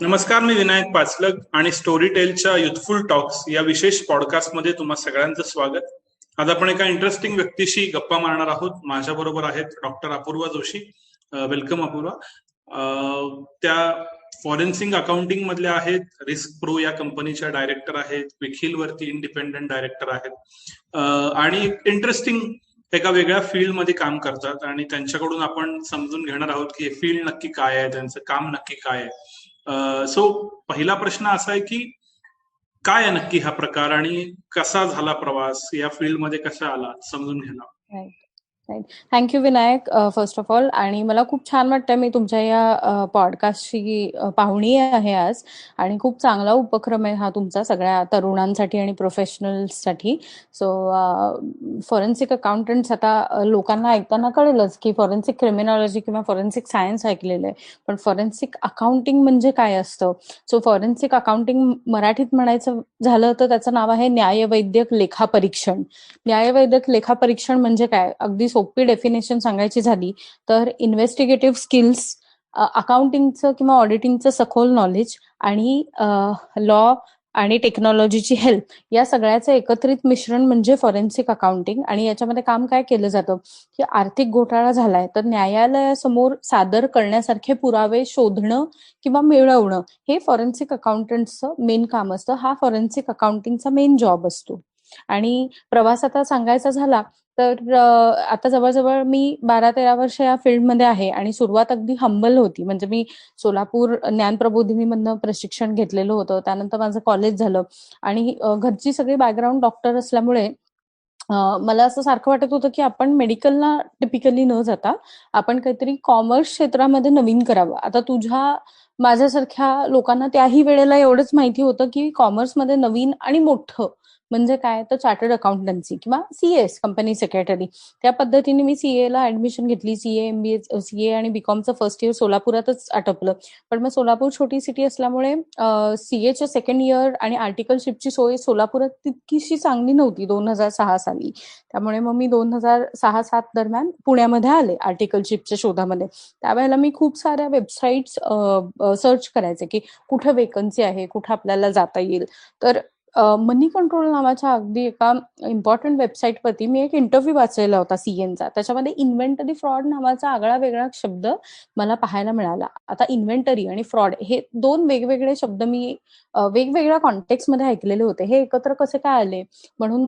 नमस्कार मी विनायक पाचलग आणि story टेलच्या youthful talks या विशेष पॉडकास्टमध्ये तुम्हा सगळ्यांचं स्वागत. आज आपण एका इंटरेस्टिंग व्यक्तीशी गप्पा मारणार आहोत. माझ्या बरोबर आहेत डॉक्टर अपूर्वा जोशी. वेलकम अपूर्वा. त्या फॉरेन्सिक अकाउंटिंग मधल्या आहेत. रिस्क प्रो या कंपनीच्या डायरेक्टर आहेत. विखिल वरती इंडिपेंडंट डायरेक्टर आहेत. आणि इंटरेस्टिंग एका वेगळ्या फील्डमध्ये काम करतात. आणि त्यांच्याकडून आपण समजून घेणार आहोत की हे फील्ड नक्की काय आहे त्यांचं काम नक्की काय आहे. सो पहिला प्रश्न असा आहे की काय आहे नक्की हा प्रकार आणि कसा झाला प्रवास? या फील्डमध्ये कसा आला? समजून घेणार thank you Vinayak first of all आणि मला खूप छान वाटतं मी तुमच्या या uh, पॉडकास्टची uh, पाहुणी आहे आज. आणि खूप चांगला उपक्रम आहे हा तुमचा सगळ्या तरुणांसाठी आणि प्रोफेशनल्ससाठी सो फॉरेन्सिक अकाउंटंट्स आता uh, लोकांना ऐकताना कळेलच की फॉरेन्सिक क्रिमिनॉलॉजी किंवा फॉरेन्सिक सायन्स ऐकलेलं आहे. पण फॉरेन्सिक अकाउंटिंग म्हणजे काय असतं? सो फॉरेन्सिक अकाउंटिंग मराठीत म्हणायचं झालं तर त्याचं नाव आहे न्यायवैद्यक लेखापरीक्षण. न्यायवैद्यक लेखापरीक्षण म्हणजे काय? अगदी सोपी डेफिनेशन सांगायची झाली तर इन्व्हेस्टिगेटिव्ह स्किल्स अकाउंटिंगचं किंवा ऑडिटिंगचं सखोल नॉलेज आणि लॉ आणि टेक्नॉलॉजीची हेल्प या सगळ्याचं एकत्रित मिश्रण म्हणजे फॉरेन्सिक अकाउंटिंग आणि याच्यामध्ये काम काय केलं जातं? की आर्थिक घोटाळा झालाय तर न्यायालयासमोर सादर करण्यासारखे पुरावे शोधणं किंवा मिळवणं हे फॉरेन्सिक अकाउंटंटचं मेन काम असतं. हा फॉरेन्सिक अकाउंटिंगचा मेन जॉब असतो. आणि प्रवास आता सांगायचा झाला तर आता जवळजवळ मी बारा तेरा वर्ष या फील्डमध्ये आहे आणि सुरुवात अगदी हंबल होती. म्हणजे मी सोलापूर ज्ञान प्रबोधिनीमधनं प्रशिक्षण घेतलेलं होतं. त्यानंतर माझं कॉलेज झालं आणि घरची सगळी बॅकग्राऊंड डॉक्टर असल्यामुळे मला असं सारखं वाटत होतं की आपण मेडिकलला टिपिकली न जाता आपण काहीतरी कॉमर्स क्षेत्रामध्ये नवीन करावं. आता तुझ्या माझ्यासारख्या लोकांना त्याही वेळेला एवढंच माहिती होतं की कॉमर्समध्ये नवीन आणि मोठं म्हणजे काय? तर चार्टर्ड अकाउंटन्सी किंवा सीएस कंपनी सेक्रेटरी त्या पद्धतीने मी सीए ला ऍडमिशन घेतली. सीए एमबीए सीए आणि बीकॉमचं फर्स्ट इयर सोलापुरातच आटपलं. पण मग सोलापूर छोटी सिटी असल्यामुळे सीएचं सेकंड इयर आणि आर्टिकलशिपची सोय सोलापुरात तितकीशी चांगली नव्हती दोन हजार सहा साली. त्यामुळे मग मी दोन हजार सहा सात दरम्यान पुण्यामध्ये आले आर्टिकलशिपच्या शोधामध्ये. त्यावेळेला मी खूप साऱ्या वेबसाईट्स सर्च करायचे की कुठं वेकन्सी आहे कुठं आपल्याला जाता येईल. तर मनी कंट्रोल नावाच्या अगदी एका इम्पॉर्टंट वेबसाईटवरती मी एक इंटरव्ह्यू वाचलेला होता सीएनचा त्याच्यामध्ये इन्व्हेंटरी फ्रॉड नावाचा आगळा वेगळा शब्द मला पाहायला मिळाला. आता इन्व्हेंटरी आणि फ्रॉड हे दोन वेगवेगळे शब्द मी वेगवेगळ्या कॉन्टेक्स्टमध्ये ऐकलेले होते. हे एकत्र कसे काय आले? म्हणून